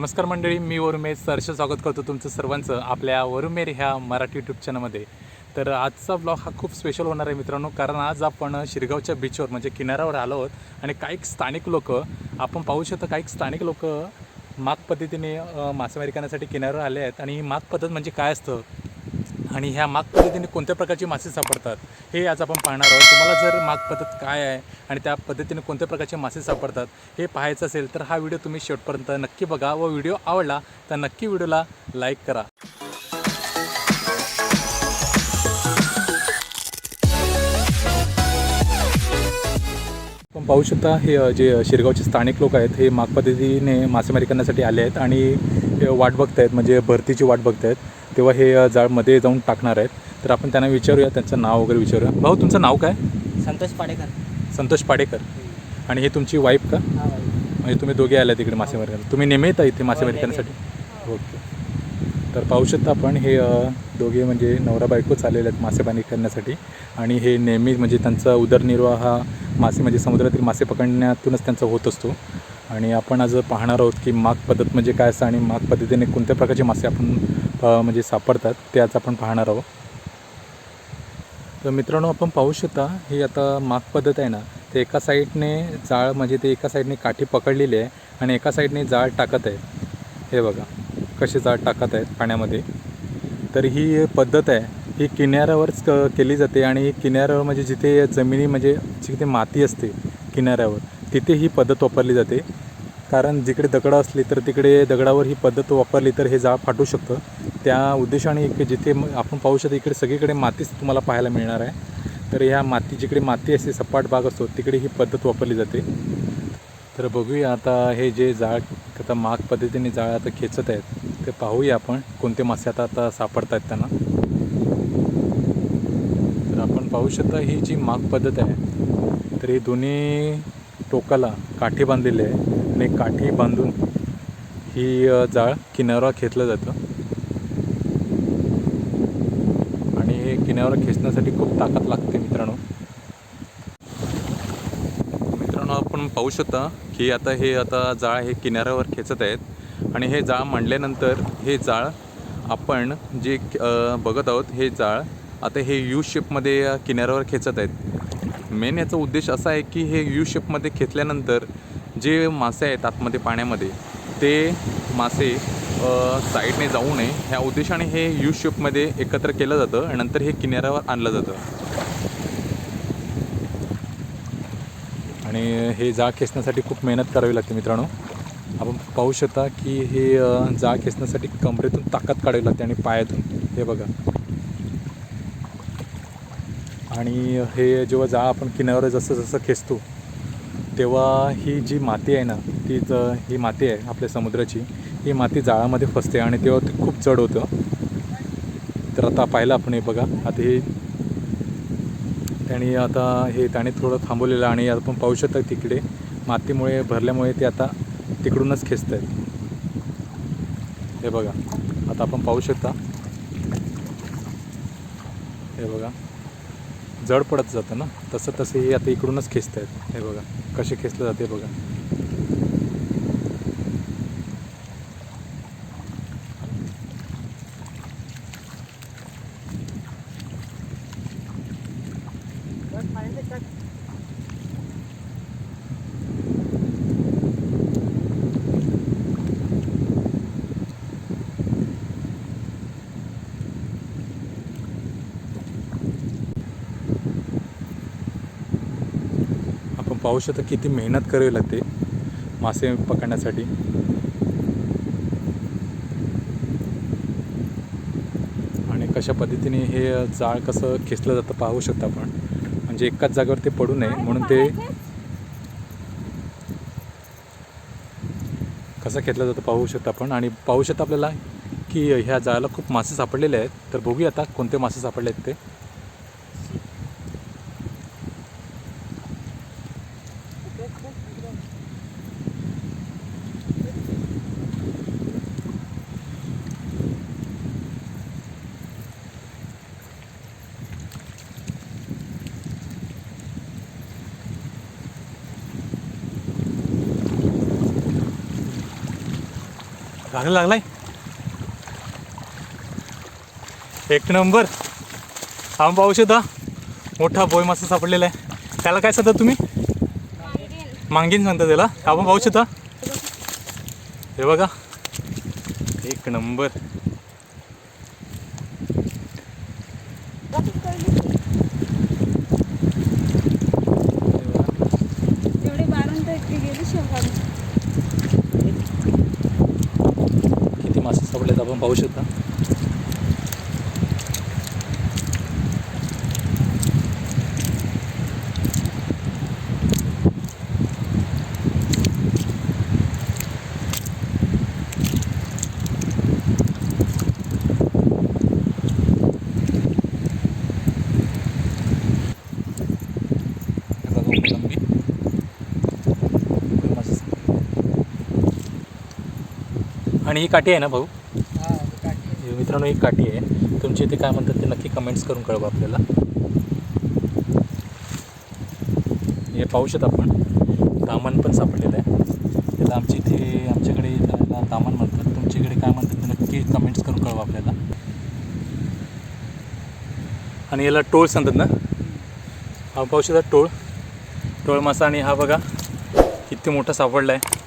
नमस्कार मंडळी मी वरुमेश सरश स्वागत करतो तुमचं सर्वांचं आपल्या वरुमेर ह्या मराठी यूट्यूब चॅनलमध्ये तर आजचा ब्लॉग हा खूप स्पेशल होणार आहे मित्रांनो कारण आज आपण शिरगावच्या बीचवर म्हणजे किनाऱ्यावर आलो आहोत आणि काही स्थानिक लोक आपण पाहू शकतो काही स्थानिक लोक माग पद्धतीने मासेमारी करण्यासाठी किनाऱ्यावर आले आहेत. आणि ही माग पद्धत म्हणजे काय असतं? आणि ह्या माग पद्धतीने कोणत्या प्रकारचे मासे सापडतात हे आज आपण पाहणार आहोत. तुम्हाला जर माग पद्धत काय आहे आणि त्या पद्धतीने कोणत्या प्रकारचे मासे सापडतात हे पाहायचं असेल तर हा व्हिडिओ तुम्ही शेवटपर्यंत नक्की बघा व व्हिडिओ आवडला तर नक्की व्हिडिओला लाईक करा. आपण पाहू शकता हे जे शिरगावचे स्थानिक लोक आहेत हे माग पद्धतीने मासेमारी करण्यासाठी आले आहेत आणि वाट बघत आहेत म्हणजे भरतीची वाट बघत आहेत तेव्हा हे जाळमध्ये जाऊन टाकणार आहेत. तर आपण त्यांना विचारूया त्यांचं नाव वगैरे विचारूया. भाऊ तुमचं नाव काय? संतोष पाडेकर. संतोष पाडेकर. आणि हे तुमची वाईफ का? हा. म्हणजे तुम्ही दोघे आल्या तिकडे मासेमारी करायला तुम्ही नेहमी येता इथे मासेमारी हो, नेहमी करण्यासाठी ओके. तर पाहू शकता आपण हे अ, दोघे म्हणजे नवरा बायकोच आलेले आहेत मासेमारी करण्यासाठी. आणि हे नेहमी म्हणजे त्यांचा उदरनिर्वाह हा मासे म्हणजे समुद्रातील मासे पकडण्यातूनच त्यांचा होत असतो. आणि आपण आज पाहणार आहोत की माग पद्धत म्हणजे काय असतं आणि माग पद्धतीने कोणत्या प्रकारचे मासे आपण म्हणजे सापडतात ते आज आपण पाहणार आहोत. तर मित्रांनो आपण पाहू शकता ही आता माग पद्धत आहे ना ते एका साईडने जाळ म्हणजे ते एका साईडने काठी पकडलेली आहे आणि एका साईडने जाळ टाकत आहे. हे बघा कसे जाळ टाकत आहेत पाण्यामध्ये. तर ही पद्धत आहे ही किनाऱ्यावरच क केली जाते आणि किनाऱ्यावर म्हणजे जिथे जमिनी म्हणजे जिथे माती असते किनाऱ्यावर तिथे ही पद्धत वापरली जाते. कारण जिकडे दगडं असली तर तिकडे दगडावर ही पद्धत वापरली तर हे जाळ फाटू शकतं. त्या उद्देशाने एक जिथे आपण पाहू शकतो इकडे सगळीकडे मातीच तुम्हाला पाहायला मिळणार आहे. तर ह्या माती जिकडे माती असते सपाट भाग असतो तिकडे ही पद्धत वापरली जाते. तर बघूया आता हे जे जाळ आता माग पद्धतीने जाळ आता खेचत आहेत ते पाहूया आपण कोणते मासे आता आता सापडत आहेत त्यांना. तर आपण पाहू शकता ही जी माग पद्धत आहे तर ही दोन्ही टोकाला काठी बांधलेली आहे आणि काठी बांधून ही जाळ किनाऱ्यावर खेचलं जातं. आणि हे किनाऱ्यावर खेचण्यासाठी खूप ताकद लागते मित्रांनो. मित्रांनो आपण पाहू शकता की आता हे आता जाळ हे किनाऱ्यावर खेचत आहेत. आणि हे जाळ मांडल्यानंतर हे जाळ आपण जे बघत आहोत हे जाळ आता हे यू शेपमध्ये किनाऱ्यावर खेचत आहेत. मेन याचा उद्देश असा आहे की हे यू शेपमध्ये खेचल्यानंतर जे मासे आहेत आतमध्ये पाण्यामध्ये ते मासे साईडने जाऊ नये. ह्या उद्देशाने हे यू शेपमध्ये एकत्र केलं जातं आणि नंतर हे किनाऱ्यावर आणलं जातं. आणि हे जाळ खेचण्यासाठी खूप मेहनत करावी लागते मित्रांनो. आपण पाहू शकता की हे जाळ खेचण्यासाठी कमरेतून ताकद काढावी लागते आणि पायातून. हे बघा. आणि हे जेव्हा जा आपण किनाऱ्यावर जसं जसं खेचतो तेव्हा ही जी माती आहे ना ती ज ही माती आहे आपल्या समुद्राची ही माती जाळामध्ये फसते आणि तेव्हा ते खूप जड होतं. तर आता पाहिलं आपण हे बघा आता हे त्याने आता हे त्याने थोडं थांबवलेलं आणि आपण पाहू शकता तिकडे मातीमुळे भरल्यामुळे ते आता तिकडूनच खेचत आहेत हे बघा आता आपण पाहू शकता. हे बघा. जड पडत जातं ना? तसं तसं हे आता इकडूनच खेचत आहेत हे बघा कसे खेचलं जाते बघा. पाहू शकता किती मेहनत करावी लागते मासे पकडण्यासाठी. आणि कशा पद्धतीने हे जाळ कसं खेचलं जातं पाहू शकता आपण. म्हणजे एकाच जागेवर ते पडू नये म्हणून ते कसं खेचलं जातं पाहू शकता आपण. आणि पाहू शकता आपल्याला की ह्या जाळ्याला खूप मासे सापडलेले आहेत. तर बघूया आता कोणते मासे सापडले आहेत ते. लागला लागलाय एक नंबर. हा पाहू शकता मोठा बोय मासा सापडलेला आहे. त्याला काय सांगता तुम्ही? मांगीन सांगता त्याला. आपण पाहू शकता हे बघा. एक नंबर एवढे बारून तर इतके गेली शेवगाडी किती मासे सापडलेत पाहू शकता. आणि ही काठी आहे ना भाऊ? मित्रांनो ही काठी आहे. तुमची इथे काय म्हणतात ते नक्की कमेंट्स करून कळवा आपल्याला. हे पाहू आपण. दामन पण सापडलेलं आहे. त्याला आमच्या इथे आमच्याकडे त्याला दामन म्हणतात. तुमच्याकडे काय म्हणतात ते नक्की कमेंट्स करून कळवा आपल्याला. आणि याला टोळ सांगतात ना. हा पाहू शकता टोळ. टोळ मासा आणि हा बघा किती मोठा सापडला आहे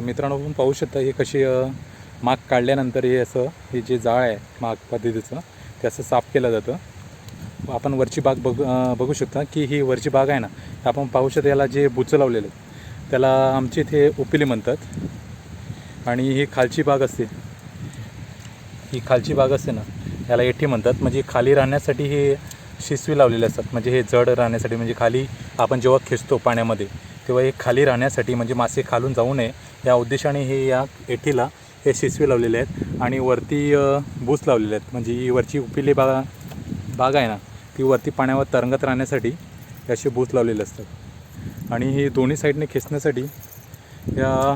मित्रांनो आपण पाहू शकता हे कशी माग काढल्यानंतर हे असं हे जे जाळ आहे माग पद्धतीचं ते असं साफ केलं जातं. आपण वरची बाग बघ बघू शकता की ही वरची बाग आहे ना आपण पाहू शकता याला जे बुचं लावलेलं आहे त्याला आमची इथे उपिली म्हणतात. आणि ही खालची बाग असते ही खालची बाग असते ना याला एठी म्हणतात. म्हणजे खाली राहण्यासाठी हे शिसवी लावलेले असतात. म्हणजे हे जड राहण्यासाठी म्हणजे खाली आपण जेव्हा खेचतो पाण्यामध्ये तेव्हा हे खाली राहण्यासाठी म्हणजे मासे खालून जाऊ नये या उद्देशाने हे या एठीला हे शिसवे लावलेले आहेत आणि वरती बूस लावलेले आहेत. म्हणजे ही वरची उपिली बाग बाग आहे ना ती वरती पाण्यावर तरंगत राहण्यासाठी असे बूस लावलेले असतात. आणि ही दोन्ही साईडने खेचण्यासाठी या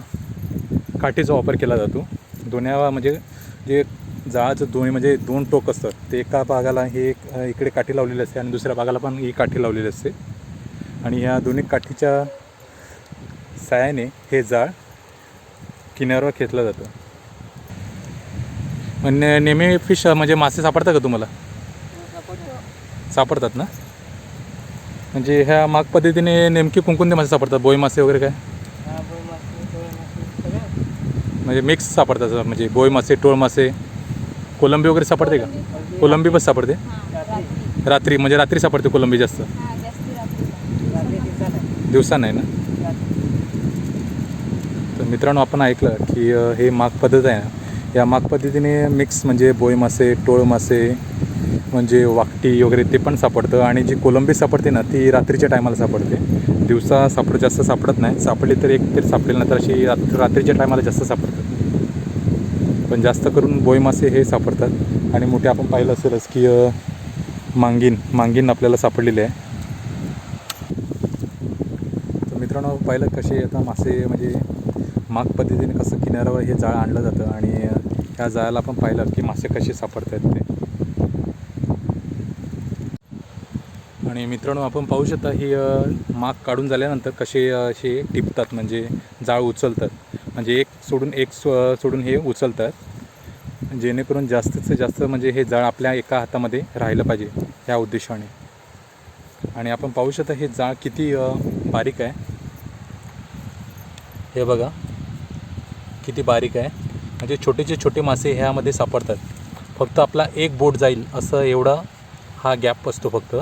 काठीचा वापर केला जातो. दोन्या म्हणजे जे जाळाचं दोन्ही म्हणजे दोन टोक असतात. ते एका भागाला हे एक इकडे काठी लावलेली असते आणि दुसऱ्या भागाला पण ही काठी लावलेली असते. आणि ह्या दोन्ही काठीच्या साह्याने हे जाळ किनाऱ्यावर खेचलं जातं. म्हणजे नेहमी फिश म्हणजे मासे सापडतात का तुम्हाला? सापडतात ना? म्हणजे ह्या माग पद्धतीने नेमके कोणकोणते मासे सापडतात? बोई मासे वगैरे काय? म्हणजे मिक्स सापडतात म्हणजे बोई मासे टोळ मासे कोलंबी वगैरे सापडते का? कोलंबी पण सापडते? रात्री म्हणजे रात्री सापडते कोलंबी जास्त? दिवसा नाही ना? मित्रांनो आपण ऐकलं की हे माग पद्धत आहे ना या माग पद्धतीने मिक्स म्हणजे बोई मासे टोळ मासे म्हणजे वाकटी वगैरे ते पण सापडतं आणि जी कोलंबी सापडते ना ती रात्रीच्या टायमाला सापडते. दिवसा सापड जास्त सापडत नाही. सापडली तर एक तरी सापडेल ना तर अशी रात रात्रीच्या टायमाला जास्त सापडतात पण जास्त करून बोई मासे हे सापडतात. आणि मोठे आपण पाहिलं असेलच की मांगीन मांगीन आपल्याला सापडलेले आहे. तर मित्रांनो पाहिलं कसे आता मासे म्हणजे माग पद्धतीने कसं किनाऱ्यावर हे जाळं आणलं जातं आणि ह्या जाळ्याला आपण पाहिलं की मासे कसे सापडत आहेत ते. आणि मित्रांनो आपण पाहू शकता ही माग काढून झाल्यानंतर कसे असे टिपतात म्हणजे जाळ उचलतात. म्हणजे एक सोडून एक सोडून हे उचलतात. जेणेकरून जास्तीत जास्त म्हणजे हे जाळ आपल्या एका हातामध्ये राहिलं पाहिजे ह्या उद्देशाने. आणि आपण पाहू शकता हे जाळ किती बारीक आहे. हे बघा. किती बारीक आहे. म्हणजे छोटेचे छोटे मासे ह्यामध्ये सापडतात. फक्त आपला एक बोट जाईल असं एवढा हा गॅप असतो फक्त.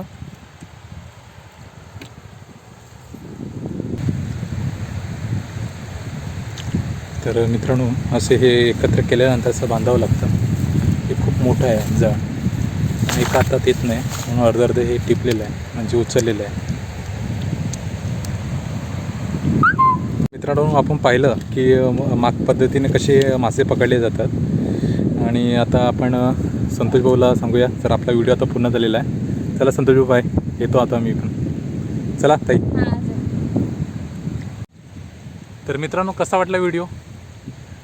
तर मित्रांनो असे हे एकत्र केल्यानंतर असं बांधावं लागतं. हे खूप मोठं आहे जाळ एका हातात येत नाही. म्हणून अर्धं अर्धं हे टिपलेलं आहे. म्हणजे उचललेलं आहे. मित्रांनो आपण पाहिलं की माग पद्धतीने कसे मासे पकडले जातात. आणि आता आपण संतोष भाऊला सांगूया. तर आपला व्हिडिओ आता पूर्ण झालेला आहे. चला संतोष भाऊ बाय. येतो आता मी पण चला ताई. हा. तर मित्रांनो कसा वाटला व्हिडिओ?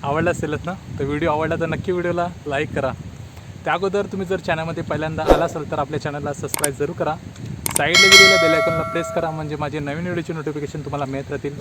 आवडला असेलच ना? तर व्हिडिओ आवडला तर नक्की व्हिडिओला लाईक करा. त्या अगोदर तुम्ही जर चॅनलमध्ये पहिल्यांदा आला असाल तर आपल्या चॅनलला सबस्क्राईब जरूर करा. साईडला दिलेल्या बेलायकॉनला प्रेस करा. म्हणजे माझे नवीन व्हिडिओचे नोटिफिकेशन तुम्हाला मिळत राहतील.